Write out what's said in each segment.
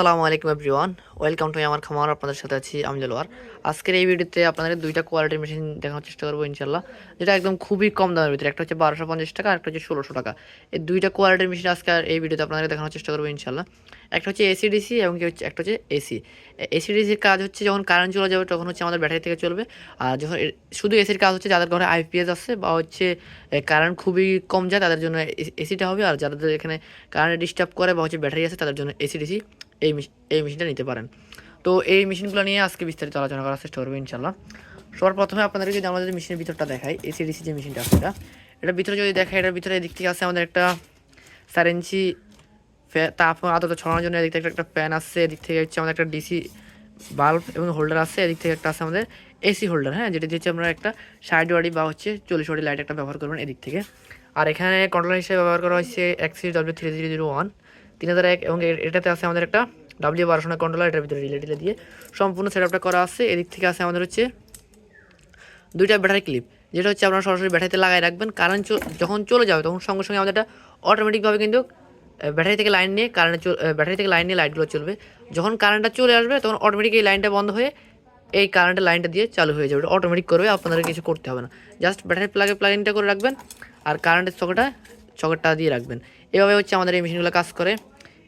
আসসালামু আলাইকুম everyone. Welcome to আমার খামার, আপনাদের সাথে আছি আমি জলোয়ার আজকের এই ভিডিওতে আপনাদের দুইটা কোয়ালিটির মেশিন দেখানোর চেষ্টা করব ইনশাল্লাহ যেটা একদম খুবই কম দামের ভিতরে। একটা হচ্ছে বারোশো পঞ্চাশ টাকা, একটা হচ্ছে ষোলোশো টাকা। এই দুইটা কোয়ালিটির মেশিন আজকে এই ভিডিওতে আপনাদের দেখানোর চেষ্টা করব ইনশাল্লাহ একটা হচ্ছে এসিডিসি এবং কি হচ্ছে, একটা হচ্ছে এসি এসিডিসির কাজ হচ্ছে যখন কারেন্ট চলে যাবে, তখন হচ্ছে আমাদের ব্যাটারি থেকে চলবে। আর যখন শুধু এসির কাজ হচ্ছে যাদের ঘরে আইপিএস আছে বা হচ্ছে কারেন্ট খুবই কম যায়, তাদের জন্য এসিটা হবে। আর যাদের এখানে কারেন্ট ডিস্টার্ব করে বা হচ্ছে ব্যাটারি আছে, তাদের জন্য এসিডিসি এই মেশিন এই মেশিনটা নিতে পারেন। তো এই মেশিনগুলো নিয়ে আজকে বিস্তারিত আলোচনা করার চেষ্টা করব ইনশাল্লাহ সবার প্রথমে আপনাদেরকে যদি আমাদের মেশিনের ভিতরটা দেখাই এসিডিসি যে মেশিনটা আছে এটা, এটার ভিতরে যদি দেখাই, এটার ভিতরে এদিক থেকে আছে আমাদের একটা চার ইঞ্চি তাপ আদত ছড়ানোর জন্য এদিক থেকে একটা ফ্যান আসছে এদিক থেকে হচ্ছে আমাদের একটা ডিসি বাল্ব এবং হোল্ডার আছে, এদিক থেকে একটা আছে আমাদের এসি হোল্ডার হ্যাঁ? যেটা দিয়ে আমরা একটা ষাট ওয়ারি বা হচ্ছে চল্লিশ ওয়ারি লাইট একটা ব্যবহার করবেন এদিক থেকে। আর এখানে কন্ট্রোলার হিসেবে ব্যবহার করা হচ্ছে axis W three zero zero one তিন হাজার এক এবং এটাতে আছে আমাদের একটা ডাব্লিউ বারোশো কন্ট্রোলার এটার ভিতরে রিলে টিলে দিয়ে সম্পূর্ণ সেট আপটা করা আছে। এদিক থেকে আছে আমাদের হচ্ছে দুইটা ব্যাটারি ক্লিপ যেটা হচ্ছে আপনারা সরাসরি ব্যাটারিতে লাগাই রাখবেন। কারেন্ট যখন চলে যাবে তখন সঙ্গে সঙ্গে আমাদের এটা অটোমেটিকভাবে কিন্তু ব্যাটারি থেকে লাইন নিয়ে কারেন্ট ব্যাটারি থেকে লাইন নিয়ে লাইটগুলো চলবে। যখন কারেন্টটা চলে আসবে তখন অটোমেটিক এই লাইনটা বন্ধ হয়ে এই কারেন্টের লাইনটা দিয়ে চালু হয়ে যাবে। অটোমেটিক করবে, আপনাদের কিছু করতে হবে না। জাস্ট ব্যাটারি প্লাগে প্লাগিংটা করে রাখবেন আর কারেন্টের সকেটটা সকেটটা দিয়ে রাখবেন। এভাবে হচ্ছে আমাদের এই মেশিনগুলো কাজ করে।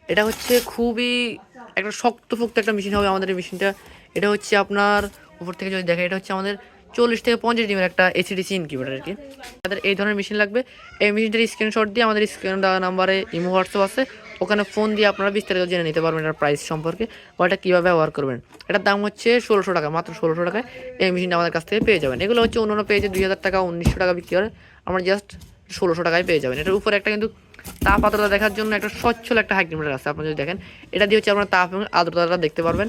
এটা হচ্ছে খুবই একটা শক্তপোক্ত একটা মেশিন হবে আমাদের এই মেশিনটা এটা হচ্ছে আপনার উপর থেকে যদি দেখে এটা হচ্ছে আমাদের চল্লিশ থেকে পঞ্চাশ ডিমের একটা এসিডিসি ইনকিউবেটার আর কি। তাদের এই ধরনের মেশিন লাগবে। এই মেশিনটার স্ক্রিনশট দিয়ে আমাদের স্ক্রিন দেওয়া নাম্বারে ইমো হোয়াটসঅ্যাপ আছে। ওখানে ফোন দিয়ে আপনারা বিস্তারিত জেনে নিতে পারবেন এটার প্রাইস সম্পর্কে বা এটা কীভাবে ব্যবহার করবেন। এটার দাম হচ্ছে ষোলোশো টাকা, মাত্র ষোলোশো টাকায় এই মেশিনটা আমাদের কাছ থেকে পেয়ে যাবেন। এগুলো হচ্ছে অন্যান্য পেয়েছে দুই হাজার টাকা, উনিশশো টাকা বিক্রি করে। আমরা জাস্ট ষোলোশো টাকায় পেয়ে যাবেন। এটার উপরে একটা কিন্তু তাপ দেখার জন্য একটা সচ্ছল একটা হাইগ্রিমিটার আছে। আপনি যদি দেখেন, এটা দিয়ে হচ্ছে আপনার তাপ এবং আর্দ্রতাটা দেখতে পারবেন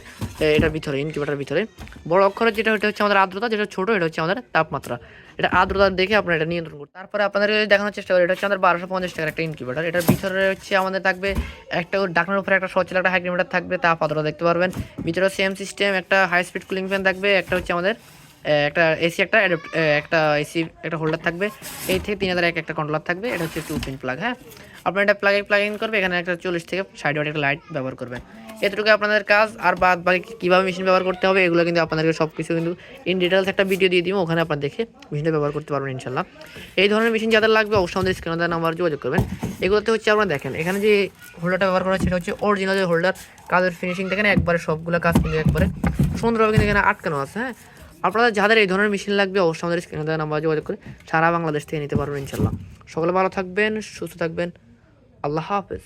এটার ভিতরে ইনকিউবেটার ভিতরে। বড় অক্ষরের যেটা হচ্ছে আমাদের আর্দ্রতা, যেটা ছোট, এটা হচ্ছে আমাদের তাপমাত্রা। এটা আর্দ্রতা দেখে আপনারা এটা নিয়ন্ত্রণ করুন তারপরে আপনাদের দেখানোর চেষ্টা করি, এটা হচ্ছে আমাদের বারোশো পঞ্চাশ টাকার একটা ইনকিউবেটার এটার ভিতরে হচ্ছে আমাদের থাকবে একটা ডাকনার উপরে একটা সচ্ছল একটা হাইগ্রিমিটার থাকবে তাপ দেখতে পারবেন। ভিতরে সেম সিস্টেম একটা হাই স্পিড কুলিং ফ্যান থাকবে, একটা হচ্ছে আমাদের একটা এসি একটা একটা এসি একটা হোল্ডার থাকবে। এই থেকে তিন হাজার এক, একটা কন্ট্রোলার থাকবে। এটা হচ্ছে টু পিন প্লাগ হ্যাঁ? আপনার এটা প্লাগে প্লাগ ইন করবে, এখানে একটা চল্লিশ থেকে ষাট ওয়াট একটা লাইট ব্যবহার করবেন। এতটুকু আপনাদের কাজ, আর বাদ বাকি কীভাবে মেশিন ব্যবহার করতে হবে, এগুলো কিন্তু আপনাদেরকে সব কিছু কিন্তু ইন ডিটেলস একটা ভিডিও দিয়ে দিব, ওখানে আপনার দেখে মেশিনটা ব্যবহার করতে পারবেন ইনশাল্লাহ এই ধরনের মেশিন যাদের লাগবে, অবশ্যই আমাদের স্ক্রিনে দেওয়া নাম্বার যোগাযোগ করবেন। এগুলোতে হচ্ছে আপনারা দেখেন, এখানে যে হোল্ডারটা ব্যবহার করা সেটা হচ্ছে অরিজিনাল যে হোল্ডার কাজের ফিনিশিং দেখেন, একবারে সবগুলো কাজ কিন্তু একবারে সুন্দরভাবে কিন্তু এখানে আটকানো আছে হ্যাঁ? আপনারা যাদের এই ধরনের মেশিন লাগবে, অবশ্যই আমাদের স্ক্রিনে দেওয়া নাম্বার যোগাযোগ করে সারা বাংলাদেশ থেকে নিতে পারবেন ইনশাল্লাহ সকলে ভালো থাকবেন, সুস্থ থাকবেন। আল্লাহ হাফেজ।